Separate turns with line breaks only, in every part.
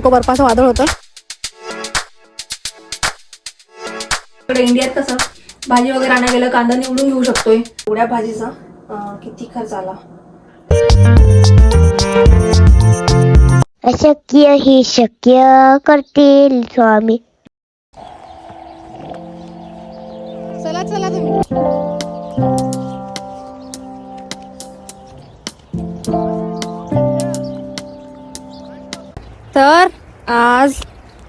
नको बर्फाचं वादळ होतं.
इकडे इंडियात कसं भाजी वगैरे आणायला गेलं कांदा निवडून घेऊ शकतोय. एवढ्या भाजीचा किती खर्च आला?
अशक्य हे शक्य करतील स्वामी.
चला चला तुम्ही. तर आज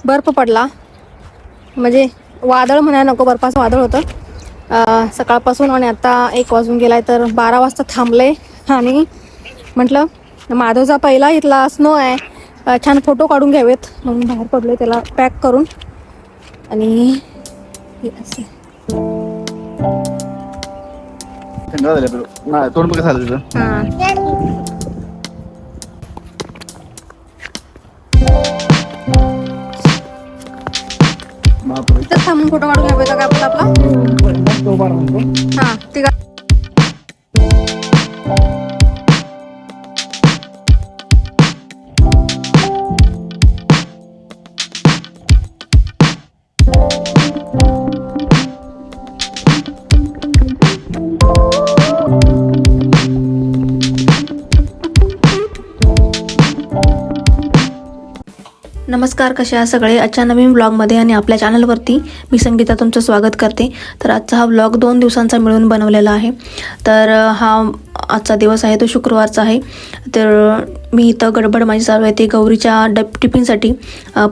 बर्फ पडला. म्हणजे वादळ म्हणायला नको बर्फाचं वादळ होतं. सकाळपासून आणि आता एक वाजून गेलाय तर बारा वाजता थांबले आणि म्हटलं माधवचा पहिला इथला स्नो आहे. छान फोटो काढून घ्यावेत. म्हणून बाहेर पडलोय त्याला पॅक करून. आणि असे. हां. थांबून फोटो काढून घ्यायचा का आपला आपला. हा ठीक
नमस्कार कसे आहात सगळे? आजच्या नवीन ब्लॉगमध्ये आणि आपल्या चॅनलवरती मी संगीता तुमचं स्वागत करते. तर आजचा हा ब्लॉग दोन दिवसांचा मिळून बनवलेला आहे. तर हा आजचा दिवस आहे तो शुक्रवारचा आहे. तर मी इथं गडबड माझी चालू आहे ती गौरीच्या डब टिफिनसाठी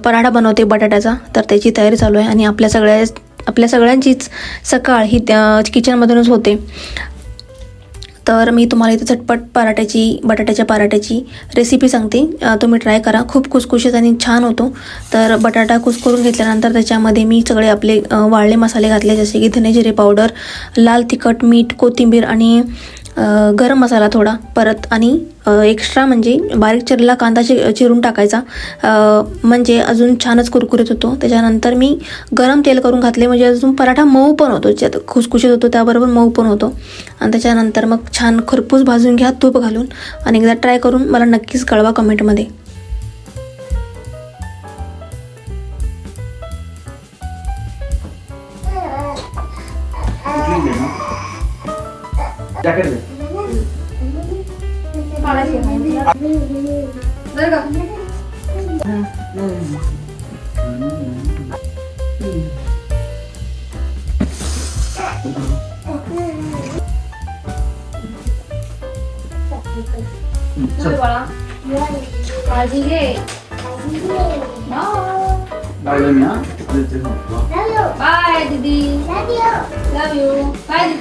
पराठा बनवते बटाट्याचा. तर त्याची तयारी चालू आहे आणि आपल्या सगळ्या आपल्या सगळ्यांचीच सकाळ ही त्या किचनमधूनच होते. तर मी तुम्हाला इथे झटपट पराठ्याची बटाट्याच्या पराठ्याची रेसिपी सांगते. तुम्ही ट्राय करा. खूप कुसकुशीत आणि छान होतो. तर बटाटा कुसकरून घेतल्यानंतर त्याच्यामध्ये मी सगळे आपले वाळले मसाले घातले जसे की धने जिरे पावडर लाल तिखट मीठ कोथिंबीर आणि गरम मसाला थोडा परत आणि एक्स्ट्रा म्हणजे बारीक चिरलेला कांदा चि चिरून टाकायचा. म्हणजे अजून छानच कुरकुरीत होतो. त्याच्यानंतर मी गरम तेल करून घातले. म्हणजे अजून पराठा मऊ पण होतो. ज्यात खुसखुशीत होतो त्याबरोबर मऊ पण होतो. आणि त्याच्यानंतर मग छान खरपूस भाजून घ्या तूप घालून. आणि एकदा ट्राय करून मला नक्कीच कळवा कमेंटमध्ये.
जॅकेट दे.
काळजी घे
लावलं मी, हा? देते मग.
बाय दीदी लव यू बाय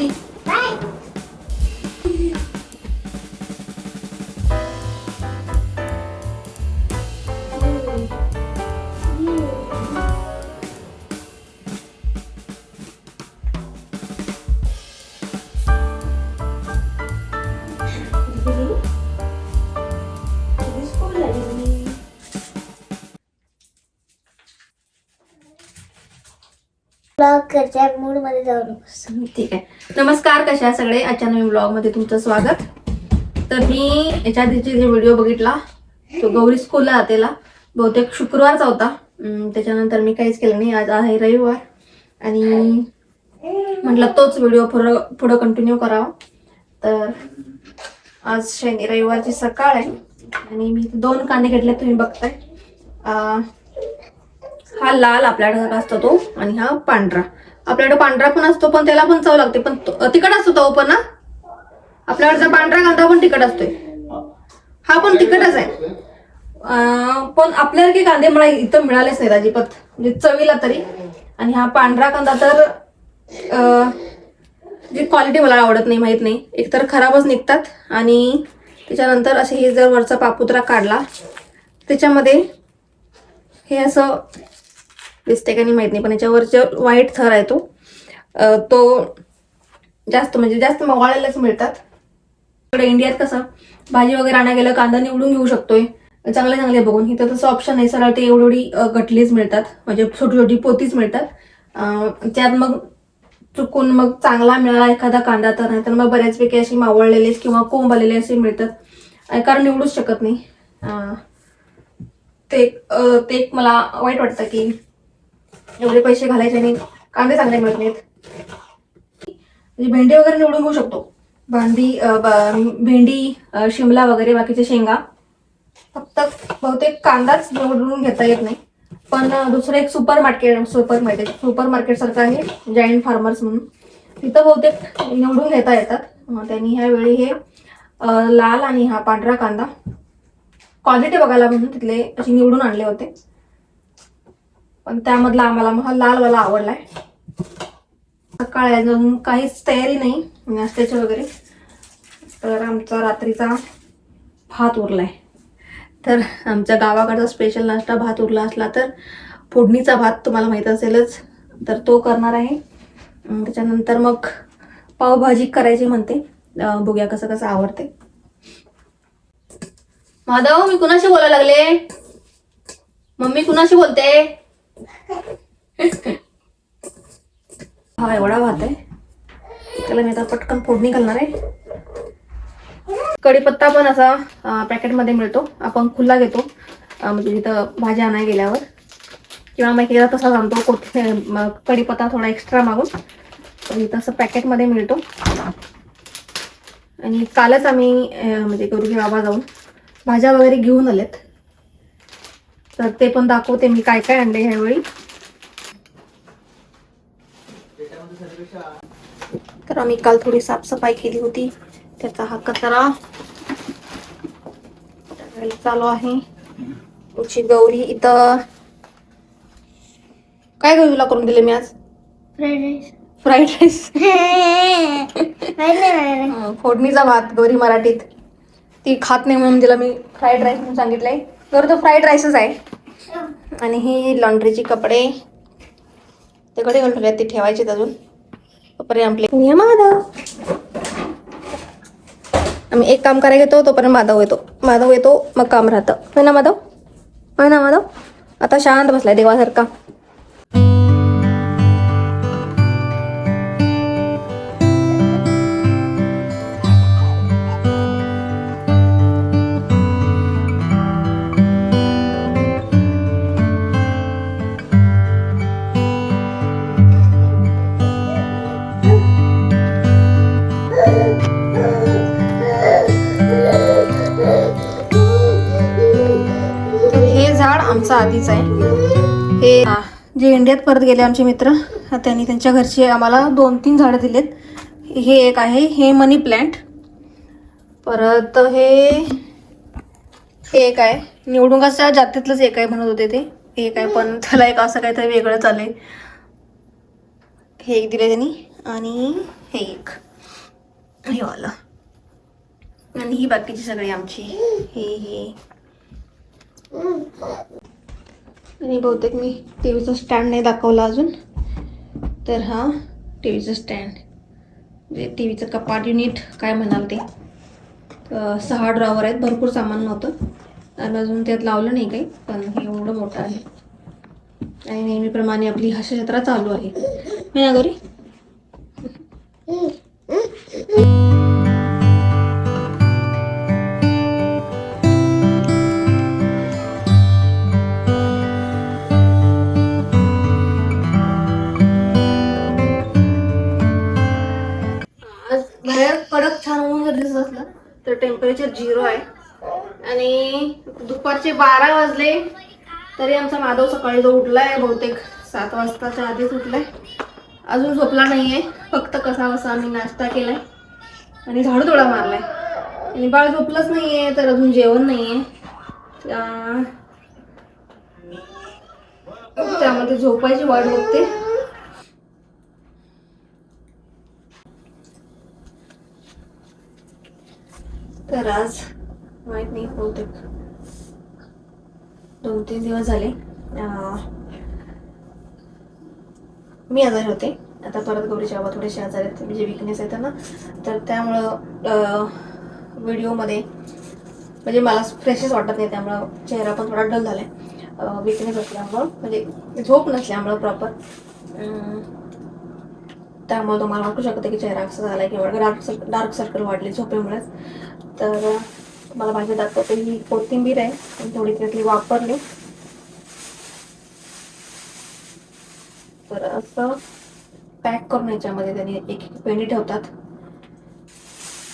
दीदी
मूडमध्ये जाऊ
ठीक आहे. नमस्कार कशा सगळे? आजच्या नवीन ब्लॉगमध्ये तुमचं स्वागत. तर मी याच्या आधीचे जे व्हिडिओ बघितला तो गौरी स्कूलला जातेला. बहुतेक शुक्रवारचा होता. त्याच्यानंतर मी काहीच केलं नाही. आज आहे रविवार. आणि म्हटलं तोच व्हिडिओ पुढं पुढं कंटिन्यू करावा. तर आज शनि रविवारची सकाळ आहे. आणि मी दोन कांदे घेतले तुम्ही बघताय. हा लाल आपल्याकडे असतो तो आणि हा पांढरा. आपल्याकडे पांढरा पण असतो पण त्याला पण चव लागते. पण तिखट असतो तो पण ना? आपल्याकडचा पांढरा कांदा पण तिखट असतोय. हा पण तिखटच आहे. पण आपल्यासारखे कांदे मला इथं मिळालेच नाहीत अजिबात. म्हणजे चवीला तरी. आणि हा पांढरा कांदा तर जी क्वालिटी मला आवडत नाही माहीत नाही. एकतर खराबच निघतात. आणि त्याच्यानंतर असे हे जर वरचा पापुत्रा काढला त्याच्यामध्ये हे असं दिसते का नाही माहीत नाही. पण याच्यावर व्हाईट थर आहे तो तो जास्त म्हणजे जास्त मवाळायलाच मिळतात. इकडे इंडियात कसं भाजी वगैरे आणा गेलं कांदा निवडून घेऊ शकतोय. चांगले चांगले बघून. इथं तसं ऑप्शन नाही. सरळ ते एवढी एवढी गटलीच मिळतात. म्हणजे छोटी छोटी पोतीच मिळतात. त्यात मग चुकून मग चांगला मिळाला एखादा कांदा तर नाही तर मग बऱ्याचपैकी अशी मावळलेलेच किंवा कोंब आलेले असे मिळतात कारण निवडूच शकत नाही. ते ते एक मला वाईट वाटतं की एवढे पैसे घालायचे आणि कांदे चांगले मिळत नाहीत. म्हणजे भेंडी वगैरे निवडून घेऊ शकतो. भांडी भेंडी शिमला वगैरे बाकीचे शेंगा. फक्त बहुतेक कांदाच निवडून घेता येत नाही. पण दुसरं एक super market super market super market सारखं आहे. जैन फार्मर्स म्हणून. तिथं बहुतेक निवडून घेता येतात. त्यांनी ह्यावेळी हे लाल आणि हा पांढरा कांदा. क्वालिटी बघायला म्हणून तिथले असे निवडून आणले होते. पण त्यामधला आम्हाला मग हा लालवाला आवडलाय. सकाळी अजून काहीच तयारी नाही नाश्त्याची वगैरे. तर आमचा रात्रीचा भात उरलाय. तर आमच्या गावाकडचा स्पेशल नाश्ता भात उरला असला तर फोडणीचा भात तुम्हाला माहीत असेलच. तर तो करणार आहे. त्याच्यानंतर मग पावभाजी करायची म्हणते. भुग्या बघूया कसं कसं आवडते. माधव मी कुणाशी बोलायला लागले? मम्मी कुणाशी बोलते? हा एवढा भात आहे. त्याला मी आता पटकन फोडणी घालणार आहे. कढीपत्ता पण असा पॅकेटमध्ये मिळतो. आपण खुल्ला घेतो. म्हणजे तिथं भाज्या आणाय गेल्यावर. किंवा मग एकदा तसाच आणतो कोथी कढीपत्ता थोडा एक्स्ट्रा मागून. तसं असं पॅकेटमध्ये मिळतो. आणि कालच आम्ही म्हणजे गुरुजी बाबा जाऊन. भाज्या वगैरे घेऊन आलेत. तर ते पण दाखवते मी काय काय आणले ह्यावेळी. तर आम्ही काल थोडी साफसफाई केली होती. त्याचा हा कचरा चालू आहे. तुमची गौरी इथं. काय गौरीला करून दिले मी आज? Fried rice. फोडणीचा भात गौरी मराठीत. ती खात नाही म्हणून तिला मी फ्राईड राईस म्हणून सांगितलंय. तर तो फ्राईड राईसच आहे. आणि ही लॉन्ड्रीचे कपडे. ते कडे ठेवले ती ठेवायचे अजून. तोपर्यंत आपले ये माधव आम्ही एक काम करायला घेतो तोपर्यंत माधव येतो. माधव येतो मग काम राहतं. होय ना माधव? होय ना माधव? आता शांत बसलाय देवासारखा. आधीच आहे. हे जे इंडियात परत गेले आमचे मित्र त्यांनी त्यांच्या घरचे आम्हाला दोन तीन झाडं दिलेत. हे एक आहे हे मनी प्लॅन्ट. परत हे हे एक आहे निवडुंगाच्या जातीतलंच एक आहे म्हणत होते ते. एक आहे पण त्याला एक असं काहीतरी वेगळं चालेल हे एक दिले त्यांनी आणि हे एक. हे वाला. आणि ही बाकीची सगळी आमची. हे हे. आणि बहुतेक मी टी व्हीचं स्टँड नाही दाखवला अजून. तर हा टी व्हीचं स्टँड. म्हणजे टी व्हीचं कपाट युनिट काय म्हणाल ते? सहा ड्रॉवर आहेत भरपूर सामान नव्हतं. आणि अजून त्यात लावलं नाही काही पण हे एवढं मोठं आहे. आणि नेहमीप्रमाणे आपली हर्षयात्रा चालू आहे. है ना गौरी टेम्परेचर झिरो आहे. आणि दुपारचे बारा वाजले तरी आमचा माधव सकाळी जो उठलाय बहुतेक सात वाजताच्या आधीच उठलाय. अजून झोपला नाहीये फक्त कसा कसा आम्ही नाश्ता केला आहे आणि झाडूतोडा मारलाय. आणि बाळ झोपलंच नाहीये तर अजून जेवण नाही आहे त्यामध्ये झोपायची वाट बघते. तर आज माहीत नाही बहुतेक दोन तीन दिवस झाले. मी आजारी होते. आता परत गौरीचे बाबा थोडेसे आजार आहेत. म्हणजे विकनेस आहेत ना तर त्यामुळं व्हिडिओमध्ये म्हणजे मला फ्रेशच वाटत नाही. त्यामुळं चेहरा पण थोडा डल झाला आहे विकनेस असल्यामुळं. म्हणजे झोप नसल्यामुळं प्रॉपर त्यामुळे तुम्हाला वाटू शकतं की चेहरा असा झाला किंवा डार्क सर्क डार्क सर्कल वाढले झोपेमुळेच. तर मला भाजी दाखवते. ही कोथिंबीर आहे थोडी त्यातली वापरली. तर असं पॅक करून याच्यामध्ये त्यांनी एक एक पेणी ठेवतात.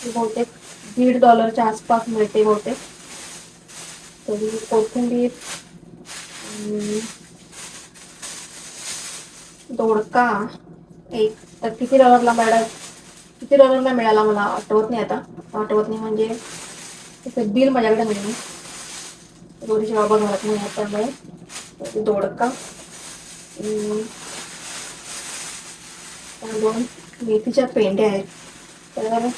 बहुतेक दीड डॉलरच्या आसपास मिळते बहुतेक. तर ही कोथिंबीर दोडका एक तर किती डॉलरला मॅडम किती डॉलरला मिळाला मला? आठवत नाही आता. आठवत नाही म्हणजे त्याचं बिल माझ्याकडे नाही थोडीशी बाबा घरात नाही आता त्यामुळे दोडका. दोन मेथीच्या पेंड्या आहेत. तर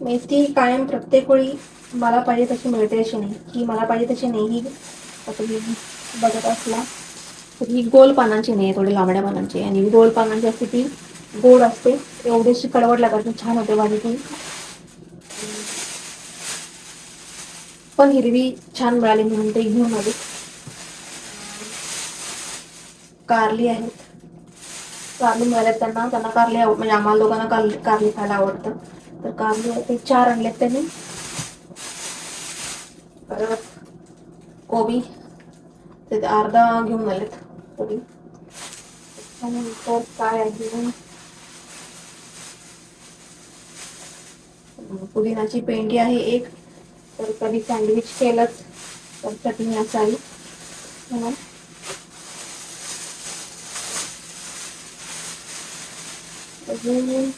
मेथी कायम प्रत्येक वेळी मला पाहिजे तशी मिळते अशी नाही. की मला पाहिजे तशी नाही. ही आता मी बघत असला तर ही गोल पानांची नाही थोडी लांबड्या पानांची. आणि गोल पानांची असते ती गोड असते एवढीशी कडवट लागत नाही, छान होते भाजी ती पण हिरवी छान मिळाली म्हणून ते घेऊन आली. कारली आहेत. कारली मिळाल्यात त्यांना त्यांना कारली आव- म्हणजे आम्हाला दोघांना कारली कारली खायला आवडतं. तर कारली ते चार आणलेत त्यांनी. परत कोबी ते अर्धा घेऊन आलेत. कोबी. त्यानंतर काय आहे? पुदिनाची पेंडी आहे एक. तर कधी सँडविच केलंच तर चटणी असावी. म्हणून अजून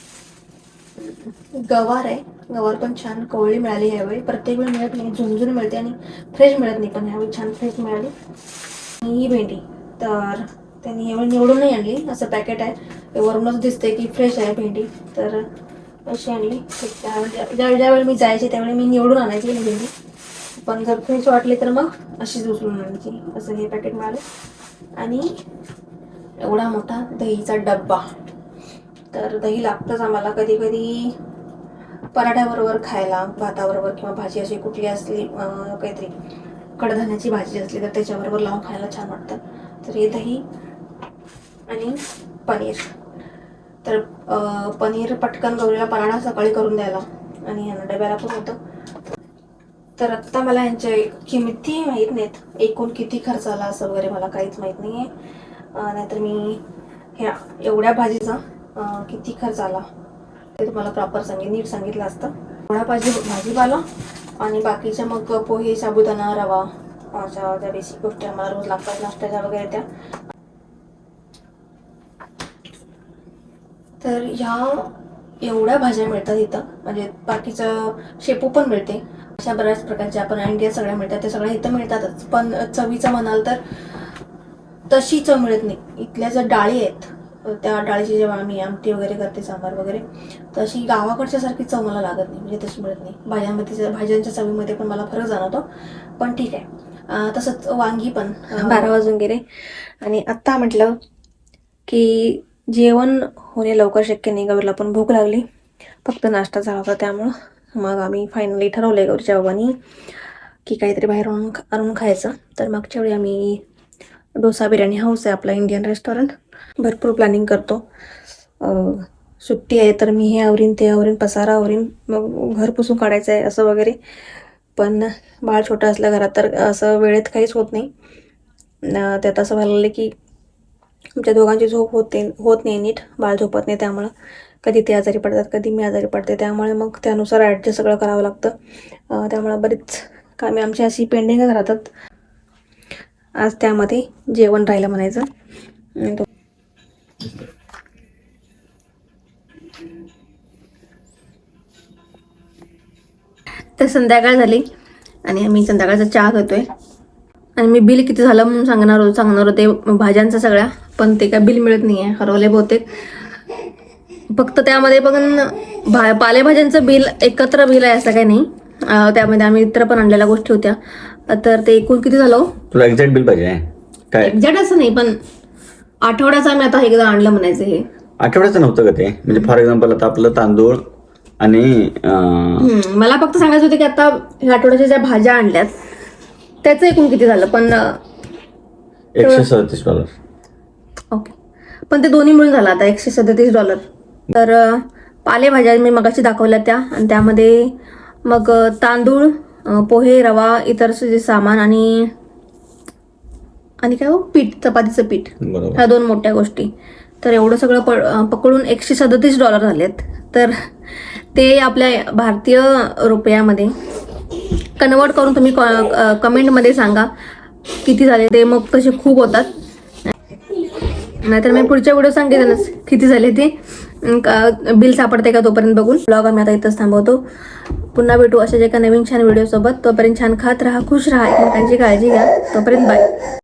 गवार आहे. गवार पण छान कोवळी मिळाली यावेळी प्रत्येक वेळी मिळत नाही. झुंझुन मिळते आणि फ्रेश मिळत नाही पण ह्यावेळी छान फ्रेश मिळाली. आणि ही भेंडी. तर त्यांनी यावेळी निवडून नाही आणली. असं पॅकेट आहे. वरूनच दिसते की फ्रेश आहे भेंडी. तर अशी आणली त्या- ज्यावेळी मी जायचे त्यावेळी मी निवडून आणायची नेहमी पण जर फ्रेश वाटली तर मग अशीच उचलून आणायची. असं हे पॅकेट मिळालं आणि एवढा मोठा दहीचा डब्बा. तर दही लागतंच आम्हाला कधी कधी पराठ्याबरोबर खायला भाताबरोबर किंवा भाजी अशी कुठली असली काहीतरी कडधान्याची भाजी असली तर त्याच्याबरोबर लावून खायला छान वाटतं. तर हे दही आणि पनीर. तर पनीर पटकन गौरीला पराठा सकाळी करून द्यायला आणि ह्यांना डब्याला पण होतं. तर आत्ता मला यांच्या किमती माहीत नाहीत. एकूण किती खर्च आला असं वगैरे मला काहीच माहीत नाही आहे नाहीतर मी ह्या एवढ्या भाजीचा किती खर्च आला ते तुम्हाला प्रॉपर सांगेन नीट सांगितलं असतं. एवढा भाजी भाजीपाला आणि बाकीच्या मग पोहे साबुदाणा रवा अशा ज्या बेसिक गोष्टी आम्हाला रोज लागतात नाश्त्याच्या वगैरे त्या. तर ह्या एवढ्या भाज्या मिळतात इथं. म्हणजे बाकीचं शेपू पण मिळते. अशा बऱ्याच प्रकारच्या आपण इंडिया सगळ्या मिळतात. त्या सगळ्या इथं मिळतातच. पण चवीचं म्हणाल तर तशी चव मिळत नाही. इथल्या ज्या डाळी आहेत त्या डाळीची जेव्हा आम्ही आमटी वगैरे करते सांबार वगैरे तशी गावाकडच्या सारखी चव मला लागत नाही. म्हणजे तशी मिळत नाही. भाज्यांमध्ये भाज्यांच्या चवीमध्ये पण मला फरक जाणवतो. पण ठीक आहे. तसंच वांगी पण. बारा वाजून गेले. आणि आत्ता म्हटलं की जेवण होणे लवकर शक्य नाही. गौरीला पण भूक लागली. फक्त नाश्ता झाला होता त्यामुळं. मग आम्ही फायनली ठरवलं आहे गौरीच्या बाबांनी की काहीतरी बाहेर आणून खायचं. तर मागच्या वेळी आम्ही डोसा बिर्याणी हाऊस आहे आपला इंडियन रेस्टॉरंट भरपूर प्लॅनिंग करतो. सुट्टी आहे तर मी हे आवरीन ते आवरीन पसारा आवरीन. मग घर पुसून काढायचं आहे असं वगैरे. पण बाळ छोटं असल्या घरात तर असं वेळेत काहीच होत नाही. त्यात असं व्हायला लागलं की आमच्या दोघांची झोप होते होत नाही नीट. बाळ झोपत नाही त्यामुळं. कधी ते आजारी पडतात कधी मी आजारी पडते. त्यामुळे मग त्यानुसार ॲडजस्ट सगळं करावं लागतं. त्यामुळं बरीच कामे आमची अशी पेंडिंगच राहतात. आज त्यामध्ये जेवण राहिलं म्हणायचं. तर संध्याकाळ झाली आणि आम्ही संध्याकाळचा चहा घेतोय. आणि मी बिल किती झालं म्हणून सांगणार होतो सांगणार होते भाज्यांचं सगळ्या पण ते काय बिल मिळत नाही आहे हरवले बहुतेक. फक्त त्यामध्ये पण भा पालेभाज्यांचं बिल एकत्र बिल आहे असं काही नाही. त्यामध्ये आम्ही इतर पण आणलेल्या गोष्टी होत्या. तर ते एकूण किती झालं हो?
तुला एक्झॅक्ट बिल पाहिजे? काय?
एक्झॅक्ट असं नाही पण आठवड्याचं आम्ही आता एकदा आणलं म्हणायचं हे.
आठवड्याचं नव्हतं का ते? म्हणजे फॉर एक्झाम्पल आता आपलं तांदूळ आणि
मला फक्त सांगायचं होतं की आता ह्या आठवड्याच्या ज्या भाज्या आणल्यात त्याचं एकूण किती झालं? पण
एकशे सदतीस डॉलर
ओके पण ते दोन्ही मिळून झालं. आता एकशे सदतीस डॉलर तर पालेभाज्या मी मगाशी दाखवल्या त्या. आणि त्यामध्ये मग तांदूळ पोहे रवा इतर जे सामान आणि आणि काय हो? पीठ चपातीचं पीठ. ह्या दोन मोठ्या गोष्टी. तर एवढं सगळं प पकडून एकशे सदतीस डॉलर झालेत. तर ते आपल्या भारतीय रुपयामध्ये कन्वर्ट करून तुम्ही क- कमेंटमध्ये सांगा किती झाले. ते मग तसे खूप होतात. नाहीतर मी पुढच्या व्हिडिओ सांगितलंच किती झाले ते. का- बिल सापडते का तोपर्यंत बघून. ब्लॉग आम्ही आता इथंच थांबवतो. पुन्हा भेटू अशाच एका नवीन छान व्हिडिओसोबत तोपर्यंत छान खात राहा खुश राहा एकमेकांची काळजी घ्या. तोपर्यंत बाय